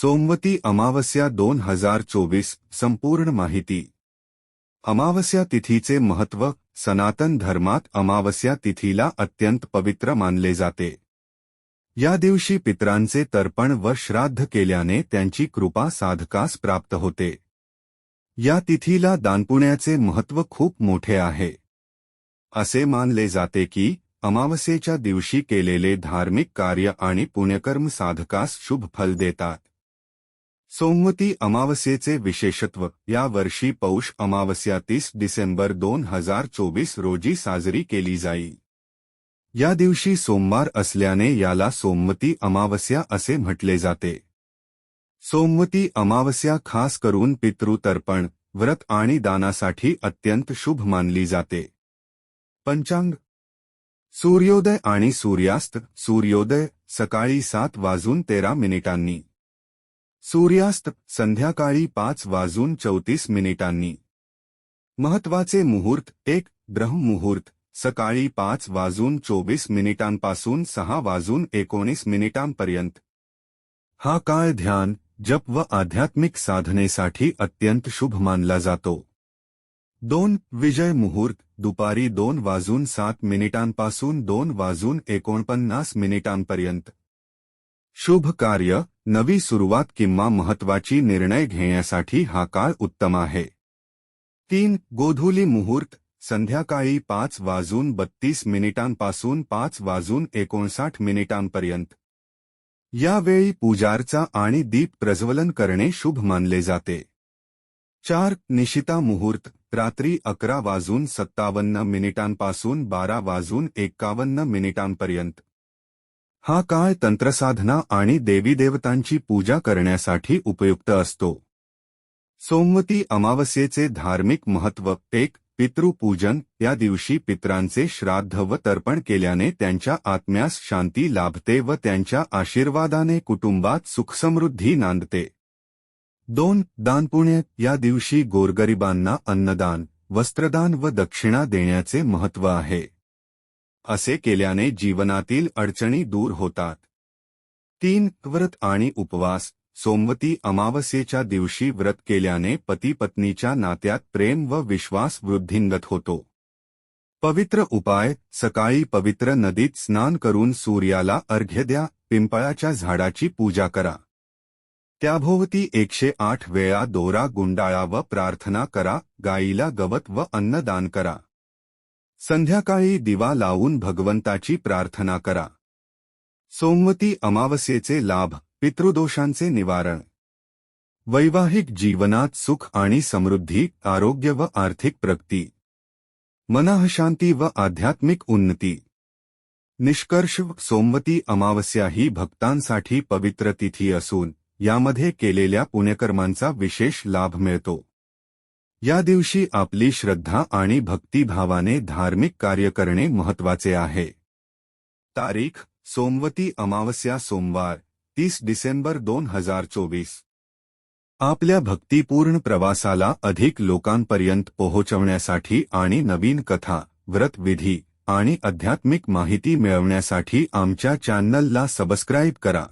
सोमवती अमावस्या दोन हज़ार चोवीस, संपूर्ण माहिती. अमावस्या तिथीचे महत्त्व, सनातन धर्मात अमावस्या तिथीला अत्यंत पवित्र मानले जाते. या दिवशी पित्रांचे तर्पण व श्राद्ध केल्याने त्यांची कृपा साधकास प्राप्त होते. या तिथीला दानपुण्याचे महत्त्व खूप मोठे आहे. असे मानले जाते की, अमावस्येच्या दिवशी केलेले धार्मिक कार्य आणि पुण्यकर्म साधकास शुभ फल देतात. सोमवती अमावस्येचे विशेषत्व. या वर्षी पौष अमावस्या तीस डिसेंबर दोन हजार चोवीस रोजी साजरी केली जाईल. या दिवशी सोमवार असल्याने याला सोमवती अमावस्या असे म्हटले जाते. सोमवती अमावस्या खास करून पितृतर्पण व्रत आणि दानासाठी अत्यंत शुभ मानली जाते. पंचांग. सूर्योदय आणि सूर्यास्त सूर्योदय सकाळी सात वाजून तेरा मिनिटांनी. सूर्यास्त, संध्याकाळी पाच वाजून चौतीस मिनिटांनी. महत्वाचे मुहूर्त, एक, ब्रह्ममुहूर्त, सकाळी पाच वाजून चोवीस मिनिटांपासून सहा वाजून एकोणीस मिनिटांपर्यंत. हा काळ ध्यान, जप व आध्यात्मिक साधनेसाठी अत्यंत शुभ मानला जातो. दोन, विजय मुहूर्त, दुपारी दोन वाजून सात मिनिटांपासून दोन वाजून एकोणपन्नास मिनिटांपर्यंत. शुभ कार्य नवी सुरुवात किंवा महत्वाची निर्णय घेण्यासाठी हा काळ उत्तम आहे. तीन, गोधुली मुहूर्त, संध्याकाळी पाच वाजून बत्तीस मिनिटांपासून पाच वाजून एकोणसाठ मिनिटांपर्यंत. यावेळी पूजार्चा आणि दीप प्रज्वलन करणे शुभ मानले जाते. चार, निशिता मुहूर्त, रात्री अकरा वाजून सत्तावन्न मिनिटांपासून बारा वाजून मिनिटांपर्यंत. हा काळ तंत्रसाधना आणि देवीदेवतांची पूजा करण्यासाठी उपयुक्त असतो. सोमवती अमावस्येचे धार्मिक महत्त्व एक पितृपूजन या दिवशी पित्रांचे श्राद्ध व तर्पण केल्याने त्यांच्या आत्म्यास शांती लाभते व त्यांच्या आशीर्वादाने कुटुंबात सुखसमृद्धी नांदते. दोन दानपुण्य या दिवशी गोरगरिबांना अन्नदान वस्त्रदान व दक्षिणा देण्याचे महत्त्व आहे. असे केल्याने जीवनातील अडचणी दूर होतात. तीन व्रत आणि उपवास. सोमवती अमावस्येच्या दिवशी व्रत केल्याने पती पत्नीच्या नात्यात प्रेम व विश्वास वृद्धिंगत होतो. पवित्र उपाय. सकाळी पवित्र नदीत स्नान करून सूर्याला अर्घ्य द्या. पिंपळाच्या झाडाची पूजा करा. त्याभोवती एकशे आठ वेळा दोरा गुंडाळा व प्रार्थना करा. गाईला गवत व अन्नदान करा. संध्याकाळी दिवा लावून भगवंताची प्रार्थना करा. सोमवती अमावस्येचे लाभ, पितृदोषांचे निवारण. वैवाहिक जीवनात सुख आणि समृद्धी, आरोग्य व आर्थिक प्रगती. मनःशांती व आध्यात्मिक उन्नती. निष्कर्ष, सोमवती अमावस्या ही भक्तांसाठी पवित्र तिथी असून, यामध्ये केलेल्या पुण्यकर्मांचा विशेष लाभ मिळतो. या दिवशी आपली श्रद्धा आणि भक्तिभावाने धार्मिक कार्य करणे महत्वाचे आहे. तारीख, सोमवती अमावस्या सोमवार, तीस डिसेंबर दोन हज़ार चोवीस. आपल्या भक्तिपूर्ण प्रवासाला अधिक लोकांपर्यंत पोहोचवण्यासाठी आणि नवीन कथा व्रतविधी आणि आध्यात्मिक माहिती मिळवण्यासाठी आमच्या चॅनलला सबस्क्राईब करा.